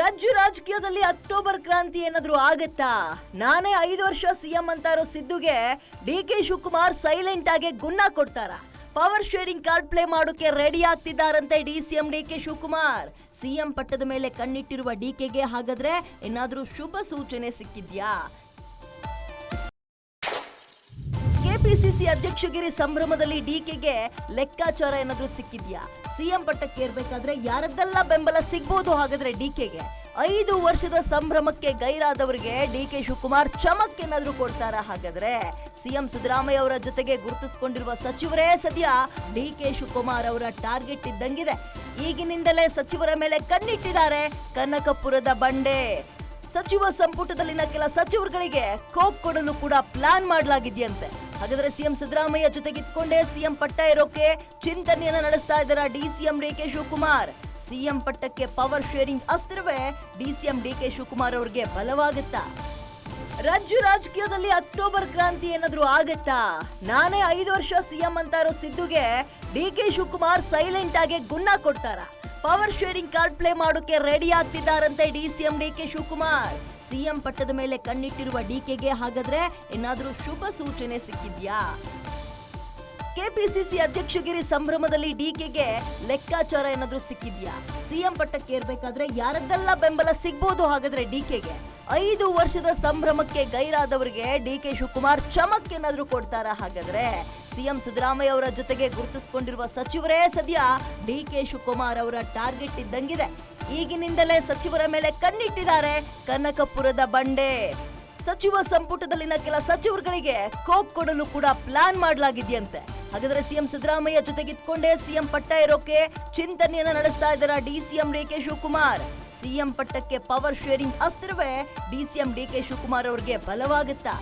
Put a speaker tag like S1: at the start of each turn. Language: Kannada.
S1: ರಾಜ್ಯ ರಾಜಕೀಯದಲ್ಲಿ ಅಕ್ಟೋಬರ್ ಕ್ರಾಂತಿ ಏನಾದರೂ ಆಗತ್ತಾ? ನಾನೇ ಐದು ವರ್ಷ ಸಿಎಂ ಅಂತ ಇರೋ ಸಿದ್ದುಗೆ ಡಿ ಕೆ ಶಿವಕುಮಾರ್ ಸೈಲೆಂಟ್ ಆಗಿ ಗುನ್ನ ಕೊಡ್ತಾರ? ಪವರ್ ಶೇರಿಂಗ್ ಕಾರ್ಡ್ ಪ್ಲೇ ಮಾಡೋಕೆ ready ಆಗ್ತಿದ್ದಾರಂತೆ D CM D K Shivakumar. CM ಪಟ್ಟದ ಮೇಲೆ ಕಣ್ಣಿಟ್ಟಿರುವ ಡಿ ಕೆಗೆ ಹಾಗಾದ್ರೆ ಏನಾದ್ರೂ ಶುಭ ಸೂಚನೆ ಸಿಕ್ಕಿದ್ಯಾ? ಕೆಪಿಸಿಸಿ ಅಧ್ಯಕ್ಷಗಿರಿ ಸಂಭ್ರಮದಲ್ಲಿ ಡಿ ಕೆಗೆ ಲೆಕ್ಕಾಚಾರ ಏನಾದ್ರೂ ಸಿಕ್ಕಿದ್ಯಾ? ಸಿಎಂ ಪಟ್ಟಕ್ಕೆ ಏರ್ಬೇಕಾದ್ರೆ ಯಾರದ್ದೆಲ್ಲ ಬೆಂಬಲ ಸಿಗ್ಬೋದು ಹಾಗಾದ್ರೆ ಡಿ ಕೆಗೆ? ಐದು ವರ್ಷದ ಸಂಭ್ರಮಕ್ಕೆ ಗೈರಾದವರಿಗೆ ಡಿ ಕೆ ಶಿವಕುಮಾರ್ ಚಮಕ್ ಏನಾದ್ರೂ ಕೊಡ್ತಾರ ಹಾಗಾದ್ರೆ? ಸಿಎಂ ಸಿದ್ದರಾಮಯ್ಯ ಅವರ ಜೊತೆಗೆ ಗುರುತಿಸಿಕೊಂಡಿರುವ ಸಚಿವರೇ ಸದ್ಯ ಡಿ ಕೆ ಶಿವಕುಮಾರ್ ಅವರ ಟಾರ್ಗೆಟ್ ಇದ್ದಂಗಿದೆ. ಈಗಿನಿಂದಲೇ ಸಚಿವರ ಮೇಲೆ ಕಣ್ಣಿಟ್ಟಿದ್ದಾರೆ ಕನಕಪುರದ ಬಂಡೆ. ಸಚಿವ ಸಂಪುಟದಲ್ಲಿನ ಕೆಲ ಸಚಿವರುಗಳಿಗೆ ಕೋಪ್ ಕೊಡಲು ಕೂಡ ಪ್ಲಾನ್ ಮಾಡಲಾಗಿದೆಯಂತೆ. ಹಾಗಾದ್ರೆ ಸಿಎಂ ಸಿದ್ದರಾಮಯ್ಯ ಜೊತೆಗಿದ್ಕೊಂಡೇ ಸಿಎಂ ಪಟ್ಟ ಇರೋಕೆ ಚಿಂತನೆಯನ್ನ ನಡೆಸ್ತಾ ಇದ್ದಾರ ಡಿಸಿಎಂ ಕೆ ಶಿವಕುಮಾರ್? ಸಿಎಂ ಪಟ್ಟಕ್ಕೆ ಪವರ್ ಶೇರಿಂಗ್ ಅಸ್ತ್ರವೇ? ಡಿಸಿಎಂ ಡಿ ಕೆ ಶಿವಕುಮಾರ್ ಅವರಿಗೆ ಬಲವಾಗುತ್ತಾ? ರಾಜ್ಯ ರಾಜಕೀಯದಲ್ಲಿ ಅಕ್ಟೋಬರ್ ಕ್ರಾಂತಿ ಏನಾದ್ರೂ ಆಗತ್ತಾ? ನಾನೇ ಐದು ವರ್ಷ ಸಿಎಂ ಅಂತ ಇರೋ ಸಿದ್ದುಗೆ ಡಿ ಕೆ ಶಿವಕುಮಾರ್ ಸೈಲೆಂಟ್ ಆಗಿ ಗುನ್ನ ಕೊಡ್ತಾರ? ಪವರ್ ಶೇರಿಂಗ್ ಕಾರ್ಡ್ ಪ್ಲೇ ಮಾಡೋಕೆ ready ಆಗ್ತಿದ್ದಾರಂತೆ D CM D K Shivakumar. CM ಪಟ್ಟದ ಮೇಲೆ ಕಣ್ಣಿಟ್ಟಿರುವ ಡಿ ಕೆಗೆ ಹಾಗಾದ್ರೆ ಏನಾದ್ರೂ ಶುಭ ಸೂಚನೆ ಸಿಕ್ಕಿದ್ಯಾ? ಕೆಪಿಸಿಸಿ ಅಧ್ಯಕ್ಷಗಿರಿ ಸಂಭ್ರಮದಲ್ಲಿ ಡಿಕೆಗೆ ಲೆಕ್ಕಾಚಾರ ಏನಾದ್ರೂ ಸಿಕ್ಕಿದ್ಯಾ? ಸಿಎಂ ಪಟ್ಟಕ್ಕೆ ಏರ್ಬೇಕಾದ್ರೆ ಯಾರದ್ದೆಲ್ಲ ಬೆಂಬಲ ಸಿಗ್ಬೋದು ಹಾಗಾದ್ರೆ ಡಿ ಕೆಗೆ ಐದು ವರ್ಷದ ಸಂಭ್ರಮಕ್ಕೆ ಗೈರಾದವರಿಗೆ ಡಿ ಕೆ ಶಿವಕುಮಾರ್ ಚಮಕ್ ಏನಾದ್ರೂ ಕೊಡ್ತಾರ ಹಾಗಾದ್ರೆ? ಸಿಎಂ ಸಿದ್ದರಾಮಯ್ಯ ಅವರ ಜೊತೆಗೆ ಗುರುತಿಸಿಕೊಂಡಿರುವ ಸಚಿವರೇ ಸದ್ಯ ಡಿ ಕೆ ಶಿವಕುಮಾರ್ ಅವರ ಟಾರ್ಗೆಟ್ ಇದ್ದಂಗಿದೆ. ಈಗಿನಿಂದಲೇ ಸಚಿವರ ಮೇಲೆ ಕಣ್ಣಿಟ್ಟಿದ್ದಾರೆ ಕನಕಪುರದ ಬಂಡೆ. ಸಚಿವ ಸಂಪುಟದಲ್ಲಿನ ಕೆಲ ಸಚಿವರುಗಳಿಗೆ ಕೋಪ್ ಕೊಡಲು ಕೂಡ ಪ್ಲಾನ್ ಮಾಡಲಾಗಿದೆಯಂತೆ. ಹಾಗಾದ್ರೆ ಸಿಎಂ ಸಿದ್ದರಾಮಯ್ಯ ಜೊತೆಗಿತ್ಕೊಂಡೇ ಸಿಎಂ ಪಟ್ಟ ಇರೋಕೆ ಚಿಂತನೆಯನ್ನ ನಡೆಸ್ತಾ ಇದ್ದಾರ DCM D K Shivakumar? CM ಪಟ್ಟಕ್ಕೆ ಪವರ್ ಶೇರಿಂಗ್ ಅಸ್ತ್ರವೇ ಡಿಸಿಎಂ ಡಿ ಕೆ ಶಿವಕುಮಾರ್ ಅವರಿಗೆ ಬಲವಾಗುತ್ತಾ?